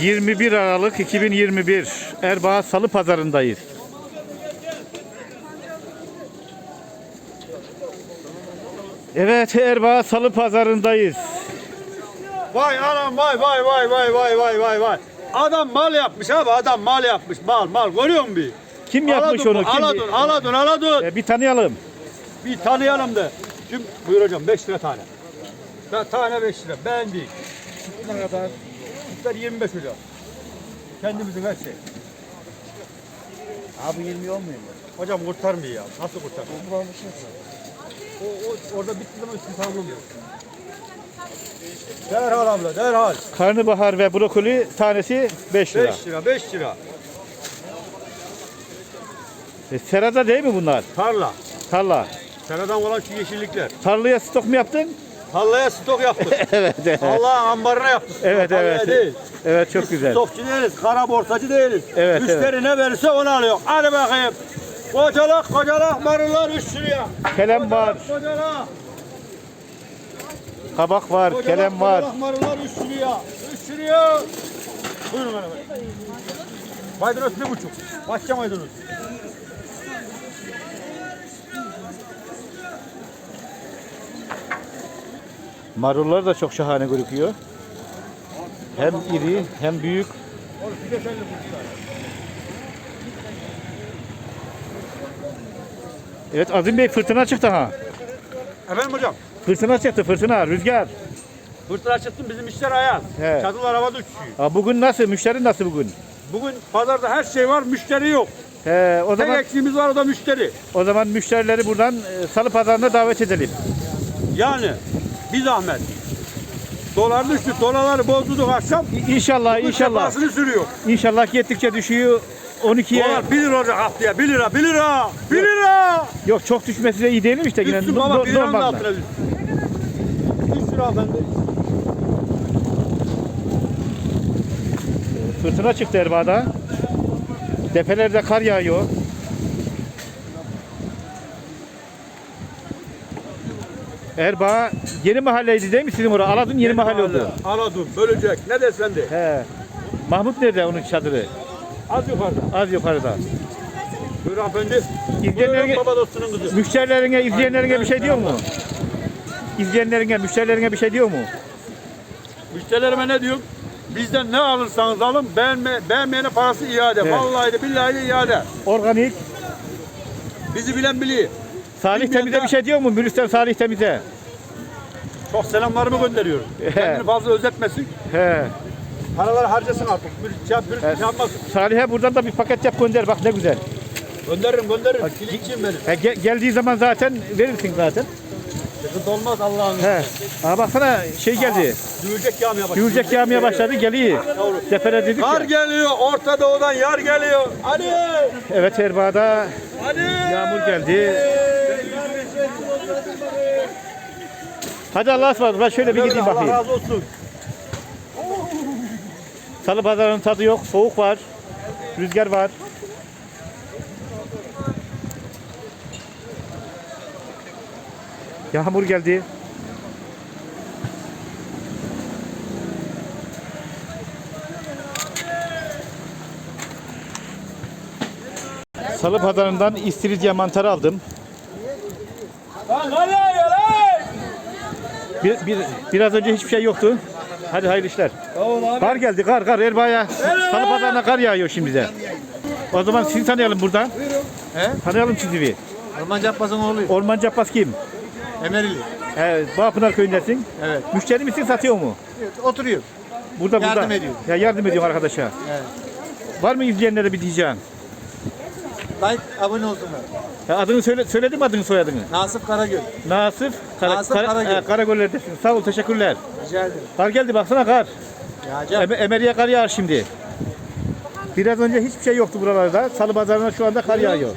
21 Aralık 2021 Erbaa Salı Pazarındayız. Evet Erbaa Salı Pazarındayız. Vay anam vay vay vay vay vay vay vay vay. Adam mal yapmış abi adam mal yapmış mal mal görüyor musun bir? Kim yapmış Aladun, onu? Kim? Aladun aladun aladun. E, bir tanıyalım. Bir tanıyalım da. Şimdi buyur hocam 5 lira tane. Ta- Tane 5 lira ben değil. Ne kadar? Sütler 25 hocam. Kendimizin her şey. Abi 20 olmuyor mu? Hocam kurtarmıyor ya. Nasıl kurtarmıyor? O, o, orada bitti zaman üstü tamamlamıyor. Derhal abla derhal. Karnabahar ve brokoli tanesi 5 lira. 5 lira 5 lira. E, serada değil mi bunlar? Tarla. Tarla. Seradan olan şu yeşillikler. Tarlaya stok mu yaptın? Tarlaya stok yaptık. evet. Evet, Allah'ın ambarına yaptık. evet. Tarlaya evet. Değil. Evet çok Biz güzel. Stokçu değiliz, kara borsacı değiliz. Evet, Müşteri ne verirse onu alıyor. Hadi bakayım. Kocalak kocalak marullar 3 liraya. Kelem var, Kocalak. kabak var, kocalak, kelem var. Kocalak marullar 3 liraya. 3 liraya. Buyurun hanım. Maydanoz bir buçuk. Başka maydanoz. Marullar da çok şahane gözüküyor. Hem iri hem büyük. Evet Azim Bey fırtına çıktı ha. Efendim hocam. Fırtına çıktı fırtına, rüzgar. Fırtına çıktım bizim işler ayaz. He. Çatılar havada uçuyor. Ha, bugün nasıl? Müşteri nasıl bugün? Bugün pazarda her şey var, müşteri yok. He, o Tek zaman eksiğimiz var o da müşteri. o zaman müşterileri buradan e, Salı Pazarı'na davet edelim. Yani bir zahmet. Dolar düştü, dolarları bozdurduk akşam. İnşallah, Bu inşallah. sefasını sürüyor. İnşallah gittikçe düşüyor 12'ye. Dolar 1 lira olacak haftaya. 1 lira, 1 lira, 1 lira. Yok çok düşmesi de iyi değil mi işte yine Üstün no- baba no- 1 liranın altına düştü. 3 lira efendi. Fırtına çıktı Erbaa'da. Tepelerde kar yağıyor. Erbaa yeni mahalleydi değil mi sizin orada? Aladın yeni, mahalle oldu. Aladun, bölecek. Ne desen de. He. Mahmut nerede onun çadırı? Az yukarıda. Az yukarıda. Buyur efendi. İzleyenlerine- baba dostunun kızı. Müşterilerine, izleyenlerine bir şey diyor mu? İzleyenlerine, müşterilerine bir şey diyor mu? Müşterilerime ne diyorum? Bizden ne alırsanız alın, beğenme, beğenmeyene parası iade. Evet. Vallahi de billahi de iade. Organik. Bizi bilen biliyor. Salih Bilmeyen Temiz'e bir şey diyor mu? Mülüsten Salih Temiz'e. Çok selamlarımı gönderiyorum. Kendini fazla özetmesin. He. Paraları harcasın artık. Bir şey, bir şey yapmasın. Salih'e buradan da bir paket yap gönder. Bak ne güzel. Gönderirim gönderirim. Kilitçiyim benim. He, gel- geldiği zaman zaten verirsin zaten. Sıkıntı olmaz Allah'ın. He. Aa baksana şey geldi. Düğülecek yağmaya başladı. Gülecek yağmaya başladı geliyor. Defere dedik Kar ya. geliyor. Orta Doğu'dan yar geliyor. Hadi. Evet Erbaa'da Hadi. yağmur geldi. Hadi Allah'a ısmarladık. Ben şöyle bir gideyim Allah bakayım. razı olsun. Salı pazarının tadı yok. Soğuk var. Rüzgar var. Yağmur geldi. Salı pazarından istiridye mantarı aldım. Lan lan? Bir, bir, biraz önce hiçbir şey yoktu. Hadi hayırlı işler. Tamam abi. Kar geldi kar kar Erbaa'ya. Salı pazarına kar yağıyor şimdi de. O zaman sizi tanıyalım burada. He? Tanıyalım sizi bir. Almanca yapmasın oğluyum. Orman Cappaz kim? Emerili. He, Bağpınar köyündesin. Evet. Müşteri misin satıyor mu? Oturuyor. Burada Yardım burada. ediyor. Ya yardım ediyorum arkadaşa. Evet. Var mı izleyenlere bir diyeceğin? Like, abone olsunlar. Ya adını söyle, söyledin mi adını soyadını? Nasip Karagöl. Nasip, Kara, Nasip Kara, Karagöl. He, Karagöl'lerdesin. Sağ ol, teşekkürler. Rica ederim. Kar geldi baksana kar. Yağacak. Em Emeriye kar yağar şimdi. Biraz önce hiçbir şey yoktu buralarda. Salı pazarına şu anda kar yağıyor.